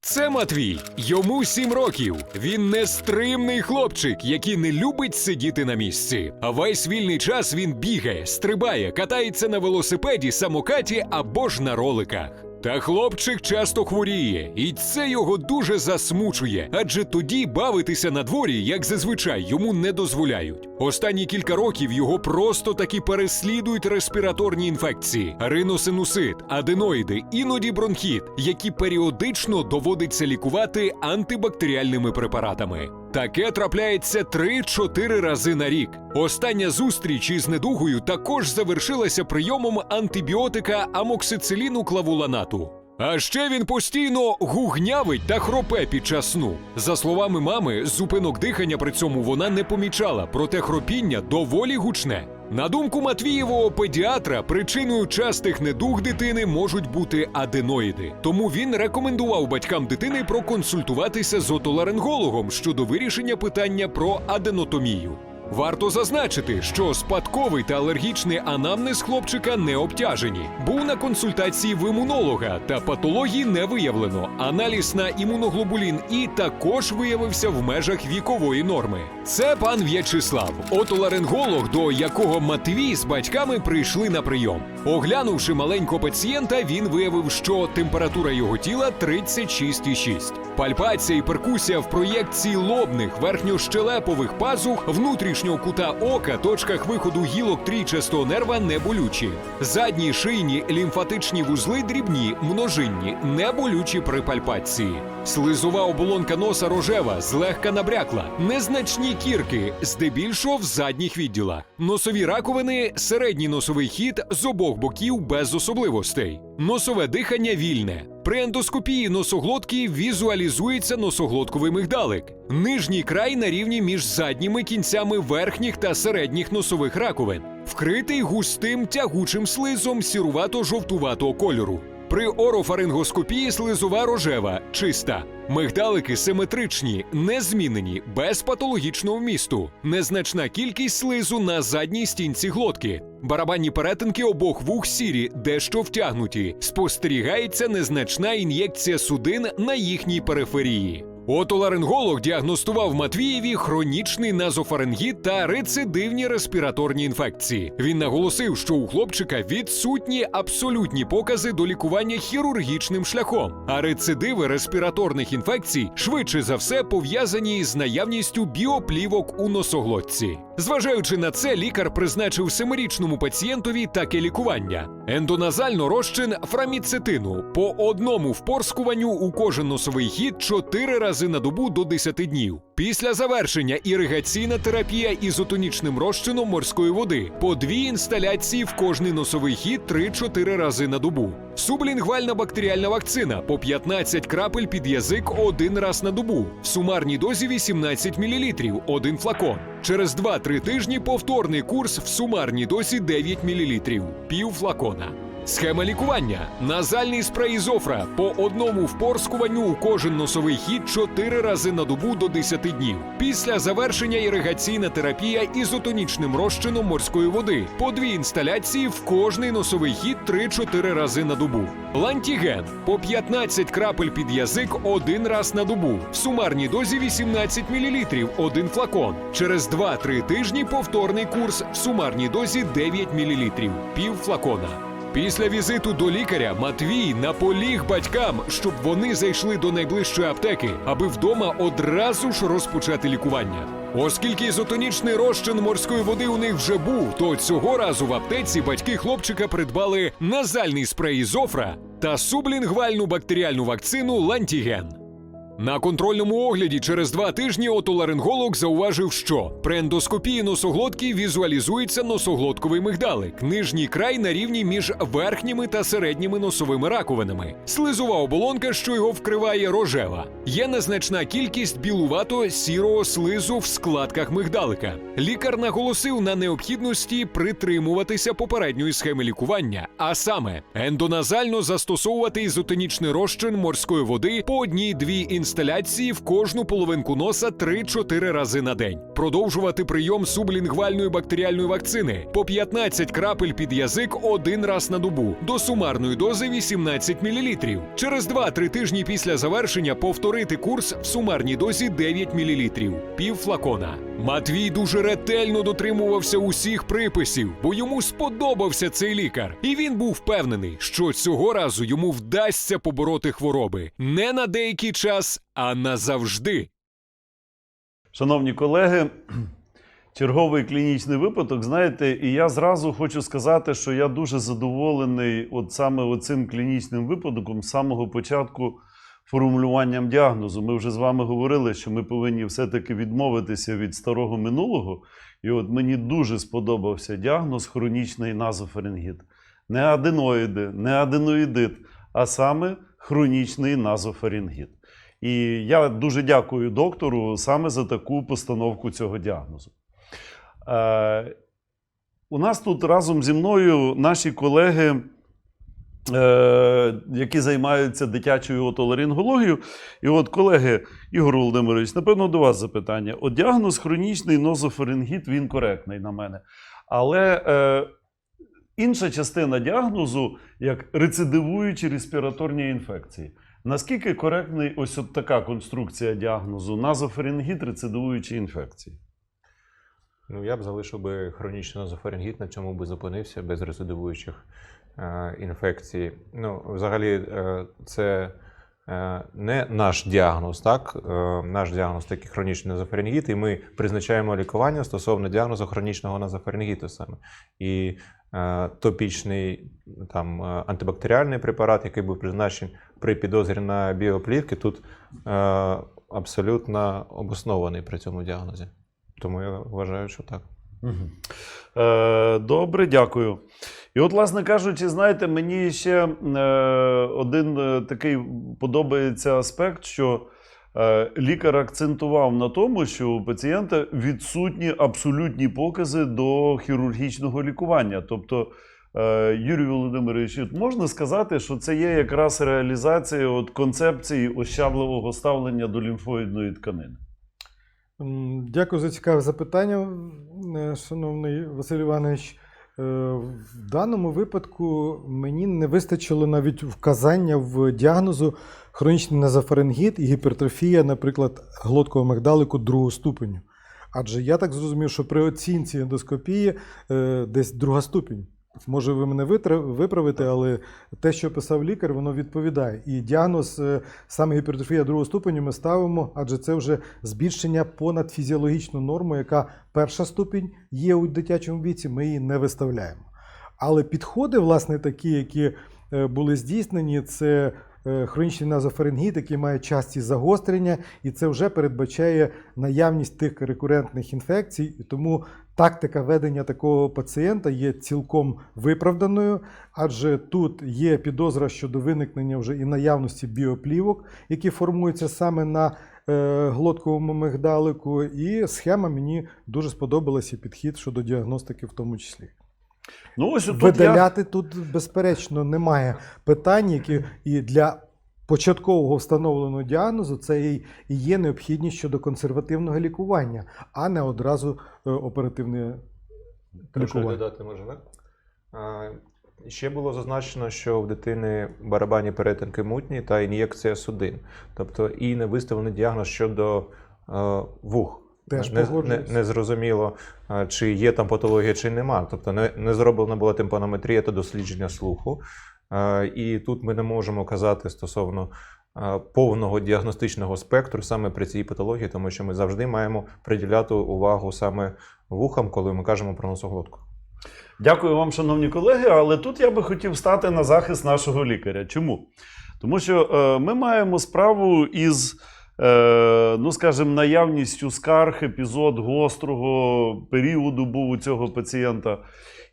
Це Матвій. Йому сім років. Він нестримний хлопчик, який не любить сидіти на місці. А весь вільний час він бігає, стрибає, катається на велосипеді, самокаті або ж на роликах. Та хлопчик часто хворіє, і це його дуже засмучує, адже тоді бавитися на дворі, як зазвичай, йому не дозволяють. Останні кілька років його просто таки переслідують респіраторні інфекції, риносинусит, аденоїди, іноді бронхіт, які періодично доводиться лікувати антибактеріальними препаратами. Таке трапляється 3-4 рази на рік. Остання зустріч із недугою також завершилася прийомом антибіотика амоксициліну клавуланату. А ще він постійно гугнявить та хропе під час сну. За словами мами, зупинок дихання при цьому вона не помічала, проте хропіння доволі гучне. На думку Матвієвого педіатра, причиною частих недуг дитини можуть бути аденоїди. Тому він рекомендував батькам дитини проконсультуватися з отоларингологом щодо вирішення питання про аденотомію. Варто зазначити, що спадковий та алергічний анамнез хлопчика не обтяжені. Був на консультації в імунолога та патології не виявлено. Аналіз на імуноглобулін І також виявився в межах вікової норми. Це пан В'ячеслав, отоларинголог, до якого Матвій з батьками прийшли на прийом. Оглянувши маленького пацієнта, він виявив, що температура його тіла 36,6. Пальпація і перкусія в проєкції лобних, верхньощелепових пазух, внутрішнього кута ока, точках виходу гілок трійчастого нерва не болючі. Задні шийні лімфатичні вузли дрібні, множинні, не болючі при пальпації. Слизова оболонка носа рожева, злегка набрякла, незначні кірки, здебільшого в задніх відділах. Носові раковини, середній носовий хід з обох боків без особливостей. Носове дихання вільне. При ендоскопії носоглотки візуалізується носоглотковий мигдалик. Нижній край на рівні між задніми кінцями верхніх та середніх носових раковин, вкритий густим тягучим слизом сірувато-жовтуватого кольору. При орофарингоскопії слизова рожева, чиста. Мигдалики симетричні, незмінені, без патологічного вмісту. Незначна кількість слизу на задній стінці глотки. Барабанні перетинки обох вух сірі, дещо втягнуті. Спостерігається незначна ін'єкція судин на їхній периферії. Отоларинголог діагностував Матвієві хронічний назофарингіт та рецидивні респіраторні інфекції. Він наголосив, що у хлопчика відсутні абсолютні покази до лікування хірургічним шляхом, а рецидиви респіраторних інфекцій швидше за все пов'язані з наявністю біоплівок у носоглотці. Зважаючи на це, лікар призначив семирічному пацієнтові таке лікування: ендоназально розчин фраміцетину по одному впорскуванню у кожен носовий хід 4 рази на добу до 10 днів. Після завершення іригаційна терапія ізотонічним розчином морської води по дві інсталяції в кожний носовий хід 3-4 рази на добу. Сублінгвальна бактеріальна вакцина по 15 крапель під язик один раз на добу. В сумарній дозі 18 мл, один флакон. Через 2-3 тижні повторний курс в сумарній дозі 9 мл, пів флакона. Схема лікування: назальний спрей ізофра по одному впорскуванню у кожен носовий хід 4 рази на добу до 10 днів. Після завершення іригаційна терапія ізотонічним розчином морської води по дві інсталяції в кожний носовий хід 3-4 рази на добу. Лантіген по 15 крапель під язик один раз на добу. В сумарній дозі 18 мл, один флакон. Через 2-3 тижні повторний курс в сумарній дозі 9 мл, пів флакона. Після візиту до лікаря Матвій наполіг батькам, щоб вони зайшли до найближчої аптеки, аби вдома одразу ж розпочати лікування. Оскільки ізотонічний розчин морської води у них вже був, то цього разу в аптеці батьки хлопчика придбали назальний спрей ізофра та сублінгвальну бактеріальну вакцину Лантіген. На контрольному огляді через два тижні отоларинголог зауважив, що при ендоскопії носоглотки візуалізується носоглотковий мигдалик, нижній край на рівні між верхніми та середніми носовими раковинами, слизова оболонка, що його вкриває рожева. Є незначна кількість білувато-сірого слизу в складках мигдалика. Лікар наголосив на необхідності притримуватися попередньої схеми лікування, а саме ендоназально застосовувати ізотонічний розчин морської води по одній-дві інституції інсталяції в кожну половинку носа 3-4 рази на день, продовжувати прийом сублінгвальної бактеріальної вакцини по 15 крапель під язик один раз на добу до сумарної дози 18 мл. Через 2-3 тижні після завершення повторити курс в сумарній дозі 9 мл, пів флакона. Матвій дуже ретельно дотримувався усіх приписів, бо йому сподобався цей лікар, і він був впевнений, що цього разу йому вдасться побороти хвороби не на деякий час, а назавжди. Шановні колеги, черговий клінічний випадок, знаєте, і я зразу хочу сказати, що я дуже задоволений от саме оцим клінічним випадком з самого початку формулюванням діагнозу. Ми вже з вами говорили, що ми повинні все-таки відмовитися від старого минулого. І от мені дуже сподобався діагноз хронічний назофарингіт. Не аденоїди, не аденоїдит, а саме хронічний назофарингіт. І я дуже дякую доктору саме за таку постановку цього діагнозу. Е, у нас тут разом зі мною наші колеги, які займаються дитячою отоларингологією. І от, колеги, Ігор Володимирович, напевно, до вас запитання. От діагноз хронічний нозофарингіт, він коректний на мене. Але е, інша частина діагнозу як рецидивуючі респіраторні інфекції. Наскільки коректний ось от така конструкція діагнозу назофарингіт, рецидивуючі інфекції? Ну, я б залишив би хронічний назофарингіт, на цьому би зупинився без рецидивуючих е, інфекцій. Ну, взагалі, е, це е, не наш діагноз, так? Наш діагноз такий хронічний назофарингіт, і ми призначаємо лікування стосовно діагнозу хронічного назофарингіту саме. І топічний там, антибактеріальний препарат, який був призначений при підозрі на біоплівки, тут абсолютно обоснований при цьому діагнозі. Тому я вважаю, що так. Е, добре, дякую. І от, власне кажучи, знаєте, мені ще е, один е, такий подобається аспект, що лікар акцентував на тому, що у пацієнта відсутні абсолютні покази до хірургічного лікування. Тобто, Юрій Володимирович, можна сказати, що це є якраз реалізація от концепції ощавливого ставлення до лімфоїдної тканини. Дякую за цікаве запитання, шановний Василь Іванович. Е, В даному випадку мені не вистачило навіть вказання в діагнозу хронічний назофарингіт і гіпертрофія, наприклад, глоткового мигдалику другого ступеню. Адже я так зрозумів, що при оцінці ендоскопії е, десь друга ступінь. Може, ви мене виправите, але те, що писав лікар, воно відповідає. І діагноз е, саме гіпертрофія другого ступеню ми ставимо, адже це вже збільшення понад фізіологічну норму, яка перша ступінь є у дитячому віці, ми її не виставляємо. Але підходи, власне, такі, які е, були здійснені, це хронічний назофарингіт, який має часті загострення, і це вже передбачає наявність тих рекурентних інфекцій. І тому тактика ведення такого пацієнта є цілком виправданою, адже тут є підозра щодо виникнення вже і наявності біоплівок, які формуються саме на е, глотковому мигдалику. І схема мені дуже сподобалася підхід щодо діагностики в тому числі. Ну, ось тут я... Видаляти тут, безперечно, немає питань, які і для початкового встановленого діагнозу це і є необхідність щодо консервативного лікування, а не одразу е, оперативне лікування. додати може, так? А, Ще було зазначено, що в дитини барабанні перетинки мутні та ін'єкція судин. Тобто і не виставлений діагноз щодо е, вух. Теж не, не, не зрозуміло, чи є там патологія, чи нема. Тобто не, не зроблена була тимпанометрія та дослідження слуху. Е, І тут ми не можемо казати стосовно е, повного діагностичного спектру саме при цій патології, тому що ми завжди маємо приділяти увагу саме вухам, коли ми кажемо про носоглотку. Дякую вам, шановні колеги. Але тут я би хотів стати на захист нашого лікаря. Чому? Тому що е, ми маємо справу із, ну скажімо, наявністю скарг, епізод гострого періоду був у цього пацієнта.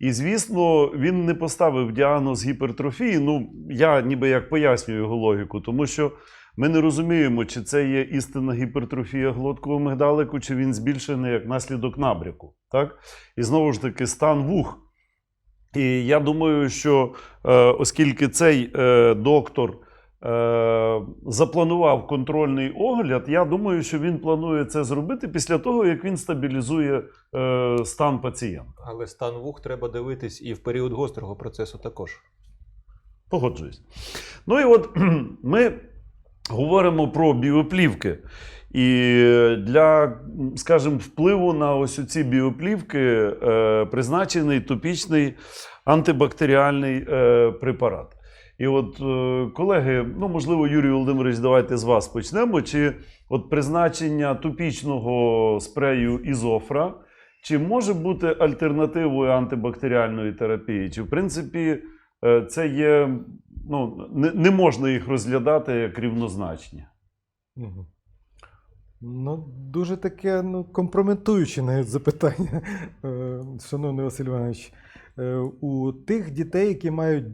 І, звісно, він не поставив діагноз гіпертрофії. Ну, я ніби як пояснюю його логіку, тому що ми не розуміємо, чи це є істинна гіпертрофія глоткового мигдалику, чи він збільшений як наслідок набряку. Так? І знову ж таки, стан вух. І я думаю, що е, оскільки цей е, доктор е, запланував контрольний огляд, я думаю, що він планує це зробити після того, як він стабілізує е, стан пацієнта. Але стан вух треба дивитись і в період гострого процесу також. Погоджуюсь. Ну і от ми говоримо про біоплівки. І для, скажімо, впливу на ось ці біоплівки е, призначений топічний антибактеріальний е, препарат. І от, е, колеги, ну можливо, Юрій Володимирович, давайте з вас почнемо. Чи от призначення топічного спрею ізофра, чи може бути альтернативою антибактеріальної терапії? Чи в принципі е, це є, ну, не, не можна їх розглядати як рівнозначні? Ну, дуже таке ну, компрометуюче навіть запитання, е, шановний Василь Іванович. У тих дітей, які мають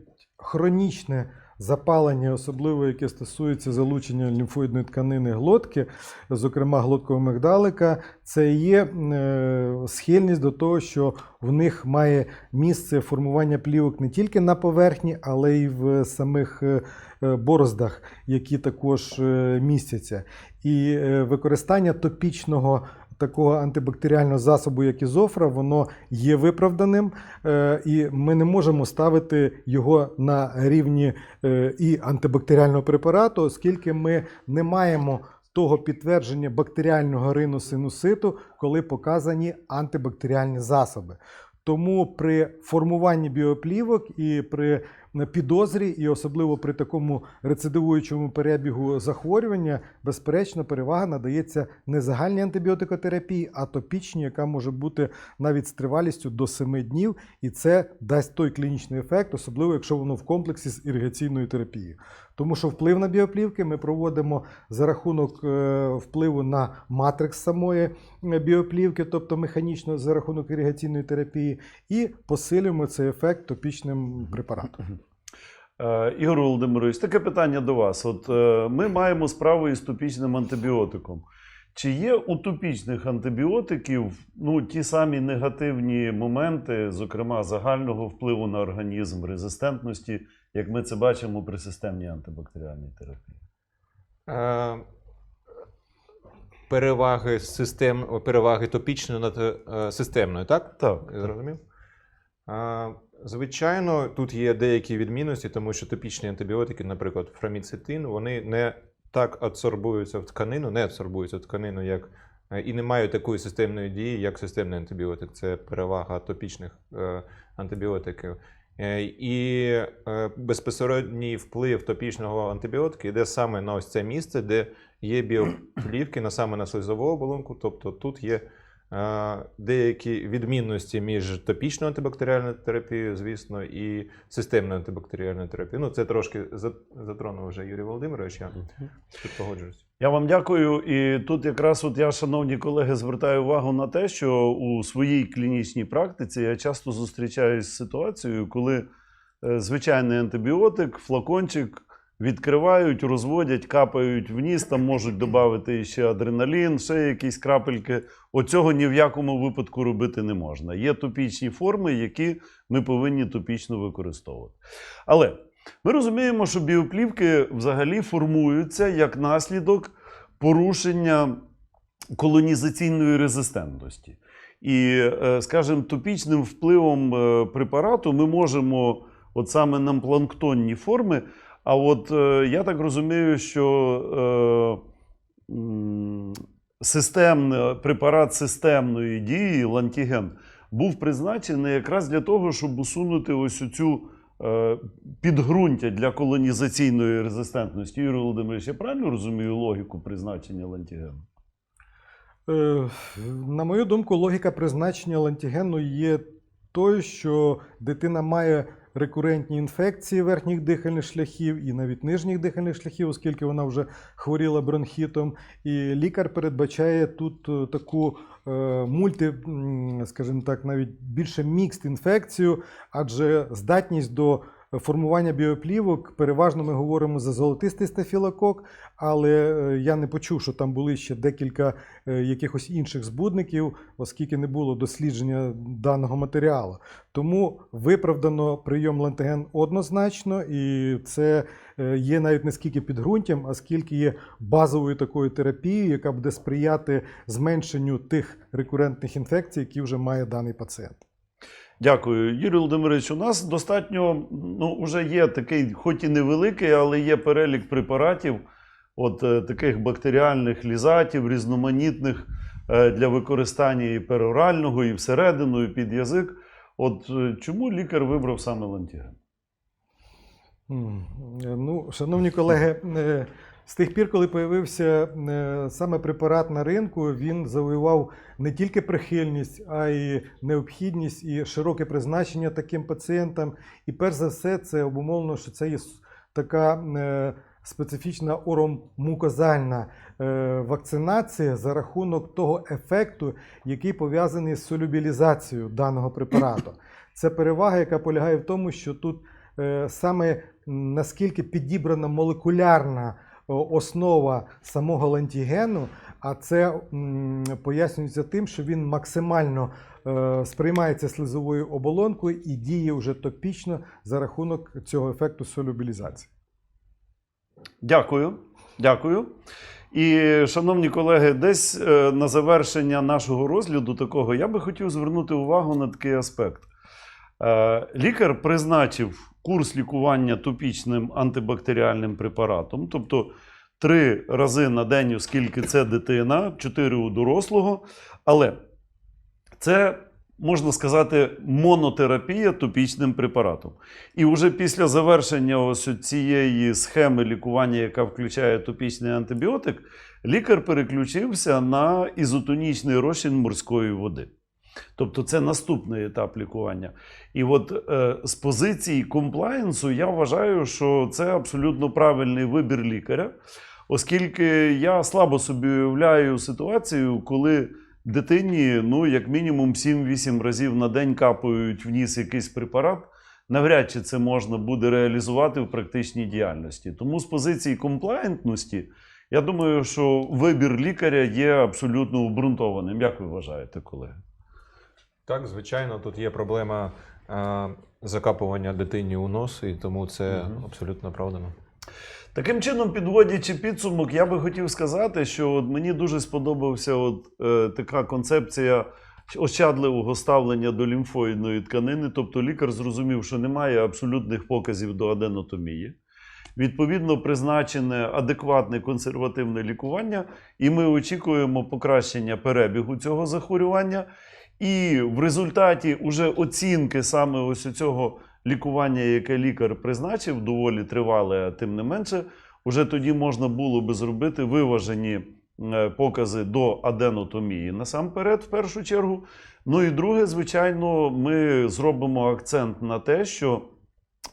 хронічне запалення, особливо яке стосується залучення лімфоїдної тканини глотки, зокрема глоткового мигдалика, це є е, схильність до того, що в них має місце формування плівок не тільки на поверхні, але й в самих е, е, бороздах, які також містяться. І використання топічного такого антибактеріального засобу, як ізофра, воно є виправданим, е, і ми не можемо ставити його на рівні е, і антибактеріального препарату, оскільки ми не маємо того підтвердження бактеріального рину синуситу, коли показані антибактеріальні засоби. Тому при формуванні біоплівок і при підозрі, і особливо при такому рецидивуючому перебігу захворювання, безперечно, перевага надається не загальній антибіотикотерапії, а топічній, яка може бути навіть з тривалістю до 7 днів, і це дасть той клінічний ефект, особливо якщо воно в комплексі з іригаційною терапією. Тому що вплив на біоплівки ми проводимо за рахунок е, впливу на матрикс самої е, біоплівки, тобто механічно за рахунок іригаційної терапії, і посилюємо цей ефект топічним препаратом. Е, Ігор Володимирович, таке питання до вас. От е, ми маємо справу із топічним антибіотиком. Чи є у топічних антибіотиків ну, ті самі негативні моменти, зокрема загального впливу на організм, резистентності, як ми це бачимо при системній антибактеріальній терапії? Е, Переваги систем, переваги топічної над е, системною, так? Так. Зрозумів? Е, Звичайно, тут є деякі відмінності, тому що топічні антибіотики, наприклад, фраміцетин, вони не так адсорбуються в тканину, не адсорбуються в тканину, як е, і не мають такої системної дії, як системний антибіотик. Це перевага топічних е, антибіотиків. Е, І безпосередній вплив топічного антибіотика йде саме на ось це місце, де є біоплівки, на саме на слизову оболонку. Тобто тут є деякі відмінності між топічною антибактеріальною терапією, звісно, і системною антибактеріальною терапією. Ну, це трошки за- затронув вже Юрій Володимирович. Я тут погоджуюсь. Я вам дякую. І тут якраз от я, шановні колеги, звертаю увагу на те, що у своїй клінічній практиці я часто зустрічаюсь з ситуацією, коли е, звичайний антибіотик, флакончик відкривають, розводять, капають в там можуть додати ще адреналін, ще якісь крапельки. Оцього ні в якому випадку робити не можна. Є топічні форми, які ми повинні топічно використовувати. Але ми розуміємо, що біоплівки взагалі формуються як наслідок порушення колонізаційної резистентності. І, е, скажімо, топічним впливом е, препарату ми можемо, от саме на планктонні форми. А от е, я так розумію, що е, системний препарат системної дії, лантіген, був призначений якраз для того, щоб усунути ось цю е, підґрунтя для колонізаційної резистентності. Юрій Володимирович, я правильно розумію логіку призначення лантігену? Е, На мою думку, логіка призначення лантігену є тою, що дитина має рекурентні інфекції верхніх дихальних шляхів і навіть нижніх дихальних шляхів, оскільки вона вже хворіла бронхітом. І лікар передбачає тут е, таку е, мульти, скажімо так, навіть більше мікст інфекцію, адже здатність до формування біоплівок переважно ми говоримо за золотистий стафілокок, але е, я не почув, що там були ще декілька е, якихось інших збудників, оскільки не було дослідження даного матеріалу. Тому виправдано прийом лантеген однозначно, і це е, є навіть не скільки підґрунтям, а скільки є базовою такою терапією, яка буде сприяти зменшенню тих рекурентних інфекцій, які вже має даний пацієнт. Дякую, Юрій Володимирович. У нас достатньо ну, вже є такий, хоч і невеликий, але є перелік препаратів, от е, таких бактеріальних лізатів, різноманітних е, для використання і перорального, і всередину, і під язик. От е, чому лікар вибрав саме лантіген? Ну, шановні колеги, з тих пір, коли появився е, саме препарат на ринку, він завоював не тільки прихильність, а й необхідність і широке призначення таким пацієнтам. І перш за все, це обумовлено, що це є така е, специфічна оромукозальна е, вакцинація за рахунок того ефекту, який пов'язаний з солюбілізацією даного препарату. Це перевага, яка полягає в тому, що тут саме наскільки підібрана молекулярна основа самого лантігену, а це пояснюється тим, що він максимально е, сприймається слизовою оболонкою і діє вже топічно за рахунок цього ефекту солюбілізації. Дякую. Дякую. І, шановні колеги, десь е, на завершення нашого розгляду такого я би хотів звернути увагу на такий аспект. Е, Лікар призначив курс лікування топічним антибактеріальним препаратом, тобто три рази на день, оскільки це дитина, чотири у дорослого. Але це, можна сказати, монотерапія топічним препаратом. І вже після завершення ось цієї схеми лікування, яка включає топічний антибіотик, лікар переключився на ізотонічний розчин морської води. Тобто це наступний етап лікування. І от е, з позиції комплаєнсу я вважаю, що це абсолютно правильний вибір лікаря, оскільки я слабо собі уявляю ситуацію, коли дитині, ну, як мінімум 7-8 разів на день капають в ніс якийсь препарат. Навряд чи це можна буде реалізувати в практичній діяльності. Тому з позиції комплаєнтності, я думаю, що вибір лікаря є абсолютно обґрунтованим. Як ви вважаєте, колеги? Так, звичайно, тут є проблема е, закапування дитині у нос, і тому це Мгм. абсолютно оправдано. Таким чином, підводячи підсумок, я би хотів сказати, що от мені дуже сподобався от, е, така концепція ощадливого ставлення до лімфоїдної тканини. Тобто лікар зрозумів, що немає абсолютних показів до аденотомії. Відповідно, призначене адекватне консервативне лікування, і ми очікуємо покращення перебігу цього захворювання. І в результаті уже оцінки саме ось цього лікування, яке лікар призначив, доволі тривале, а тим не менше, уже тоді можна було би зробити виважені е, покази до аденотомії насамперед, в першу чергу. Ну і друге, звичайно, ми зробимо акцент на те, що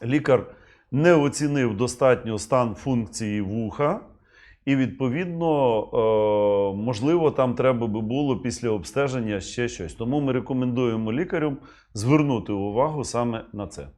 лікар не оцінив достатньо стан функції вуха. І відповідно, е, можливо, там треба би було після обстеження ще щось. Тому ми рекомендуємо лікарям звернути увагу саме на це.